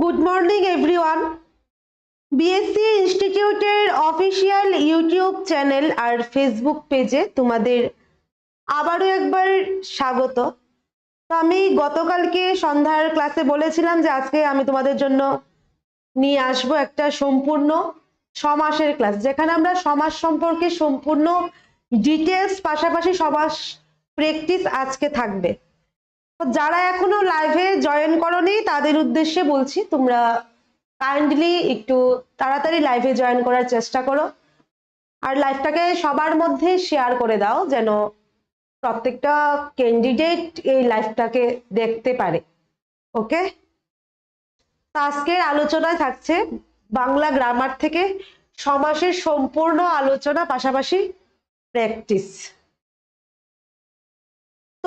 Good morning everyone BSC ইনস্টিটিউটের official YouTube channel আর Facebook পেজে তোমাদের আবারও একবার স্বাগত। তো আমি গতকালকে সন্ধ্যার ক্লাসে বলেছিলাম যে আজকে আমি তোমাদের জন্য নিয়ে আসব একটা সম্পূর্ণ সমাসের ক্লাস যেখানে আমরা সমাস সম্পর্কে সম্পূর্ণ ডিটেলস পাশাপাশি সমাস প্র্যাকটিস আজকে থাকবে। যারা এখনও লাইভে জয়েন করনি, তাদের উদ্দেশ্যে বলছি, তোমরা কাইন্ডলি একটু তাড়াতাড়ি লাইভে জয়েন করার চেষ্টা করো। আর লাইভটাকে সবার মধ্যে শেয়ার করে দাও, যেন প্রত্যেকটা ক্যান্ডিডেট এই লাইভটাকে দেখতে পারে। ওকে আজকের আলোচনায় থাকছে বাংলা গ্রামার থেকে সমাসের সম্পূর্ণ আলোচনা, পাশাপাশি প্র্যাকটিস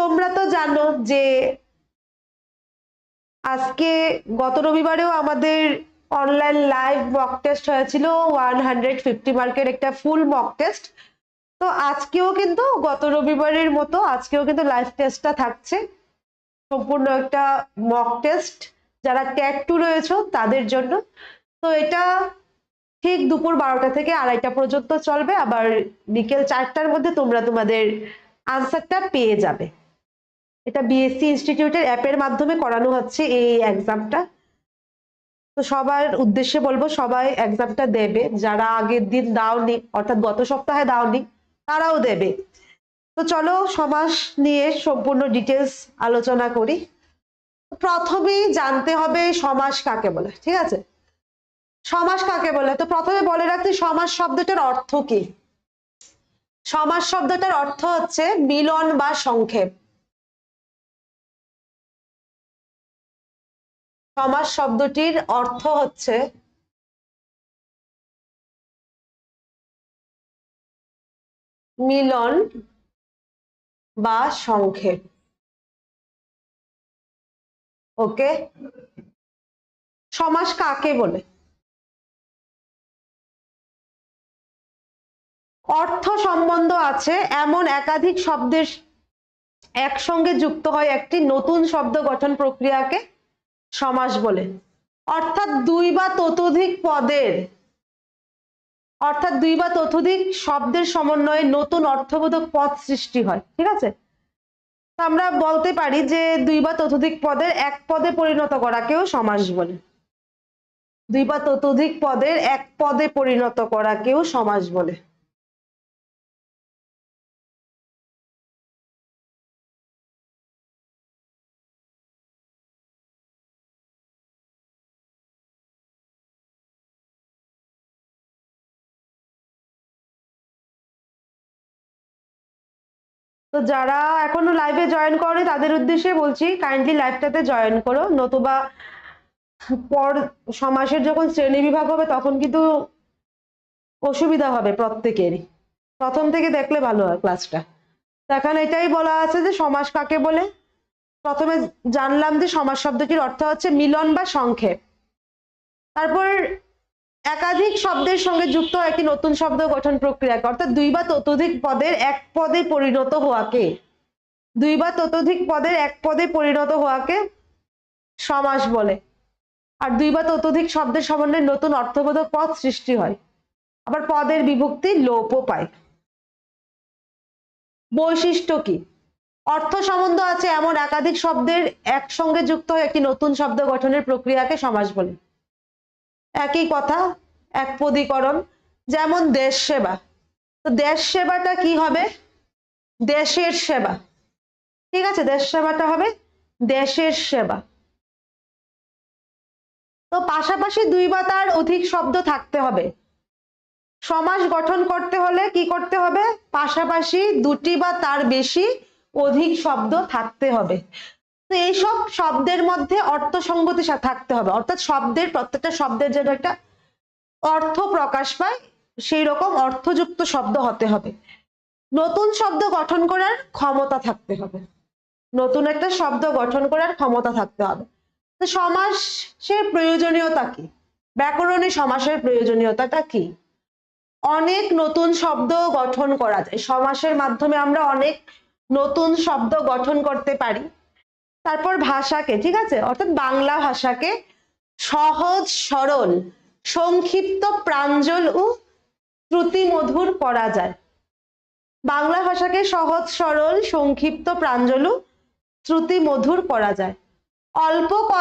তোমরা তো জানো যে আজকে গত রবিবারেও আমাদের অনলাইন লাইভ মক টেস্ট হয়েছিল ওয়ান হান্ড্রেড ফিফটি মার্কের একটা ফুল মক টেস্ট তো আজকেও কিন্তু গত রবিবারের মতো আজকেও কিন্তু লাইভ টেস্টটা থাকছে। সম্পূর্ণ একটা মক টেস্ট যারা ট্যাগ টু রয়েছে, তাদের জন্য। তো এটা ঠিক দুপুর বারোটা থেকে আড়াইটা পর্যন্ত চলবে। আবার বিকেল চারটার মধ্যে তোমরা তোমাদের আনসারটা পেয়ে যাবে। এটা বিএসসি ইনস্টিটিউটের অ্যাপের মাধ্যমে করানো হচ্ছে এই এক্সামটা তো সবার উদ্দেশ্যে বলব, সবাই এক্সামটা দেবে। যারা আগের দিন দাওনি, অর্থাৎ গত সপ্তাহে দাওনি, তারাও দেবে। তো চলো সমাস নিয়ে সম্পূর্ণ ডিটেলস আলোচনা করি। প্রথমেই জানতে হবে সমাস কাকে বলে, ঠিক আছে? সমাস কাকে বলে? তো প্রথমে বলে রাখতে সমাস শব্দটার অর্থ কি? সমাস শব্দটার অর্থ হচ্ছে মিলন বা সংক্ষেপ। সমাস শব্দটির অর্থ হচ্ছে মিলন বা সংক্ষেপ। ওকে? সমাস কাকে বলে? অর্থ সম্বন্ধ আছে এমন একাধিক শব্দের একসঙ্গে যুক্ত হয় একটি নতুন শব্দ গঠন প্রক্রিয়াকে সমাস বলে। অর্থাৎ দুই বা ততোধিক পদের, অর্থাৎ দুই বা ততোধিক শব্দের সমন্বয়ে নতুন অর্থবোধক পদ সৃষ্টি হয়, ঠিক আছে? আমরা বলতে পারি যে দুই বা ততোধিক পদের এক পদে পরিণত করাকেও সমাস বলে। দুই বা ততোধিক পদের এক পদে পরিণত করাকেও সমাস বলে। তো যারা এখনও লাইভে জয়েন করে তাদের উদ্দেশ্যে বলছি কাইন্ডলি লাইভটাতে জয়েন করো। নতুবা পর সমাসের যখন শ্রেণি বিভাগ হবে, তখন কিন্তু অসুবিধা হবে প্রত্যেকেরই। প্রথম থেকে দেখলে ভালো হয় ক্লাসটা এখন এটাই বলা আছে যে সমাস কাকে বলে? প্রথমে জানলাম যে সমাস শব্দটির অর্থ হচ্ছে মিলন বা সংক্ষেপ। তারপর একাধিক শব্দের সঙ্গে যুক্ত একটি নতুন শব্দ গঠন প্রক্রিয়াকে, অর্থাৎ দুই বা ততোধিক পদের এক পদে পরিণত হওয়াকে। দুই বা ততোধিক পদের এক পদে পরিণত হওয়াকে সমাস বলে। আর দুই বা ততোধিক শব্দের সমন্বয়ে নতুন অর্থবোধক পদ সৃষ্টি হয়। আবার পদের বিভক্তি লোপও পায়। বৈশিষ্ট্য কি? অর্থ সম্বন্ধ আছে এমন একাধিক শব্দের একসঙ্গে যুক্ত হয়ে একটি নতুন শব্দ গঠনের প্রক্রিয়াকে সমাস বলে। একই কথা, এক পদীকরণ, যেমন দেশ সেবা। তো দেশ সেবাটা কি হবে? দেশের সেবা। ঠিক আছে, দেশ সেবাটা হবে দেশের সেবা। তো পাশাপাশি দুই বা তার অধিক শব্দ থাকতে হবে। সমাজ গঠন করতে হলে কি করতে হবে? পাশাপাশি দুটি বা তার বেশি অধিক শব্দ থাকতে হবে। তো এইসব শব্দের মধ্যে অর্থ সঙ্গতি থাকতে হবে। অর্থাৎ শব্দের, প্রত্যেকটা শব্দের যেন একটা অর্থ প্রকাশ পায়, সেই রকম অর্থযুক্ত শব্দ হতে হবে। নতুন শব্দ গঠন করার ক্ষমতা থাকতে হবে। নতুন একটা শব্দ গঠন করার ক্ষমতা থাকতে হবে। তো সমাসের প্রয়োজনীয়তা কি? ব্যাকরণে সমাসের প্রয়োজনীয়তাটা কি? অনেক নতুন শব্দ গঠন করা যায়। সমাসের মাধ্যমে আমরা অনেক নতুন শব্দ গঠন করতে পারি। তারপর ভাষাকে, ঠিক আছে? অর্থাৎ বাংলা ভাষাকে সহজ, সরল, সংক্ষিপ্ত, প্রাঞ্জল ও শ্রুতিমধুর করা যায়। বাংলা ভাষাকে সহজ, সরল, সংক্ষিপ্ত, প্রাঞ্জল শ্রুতিমধুর করা যায়। অল্প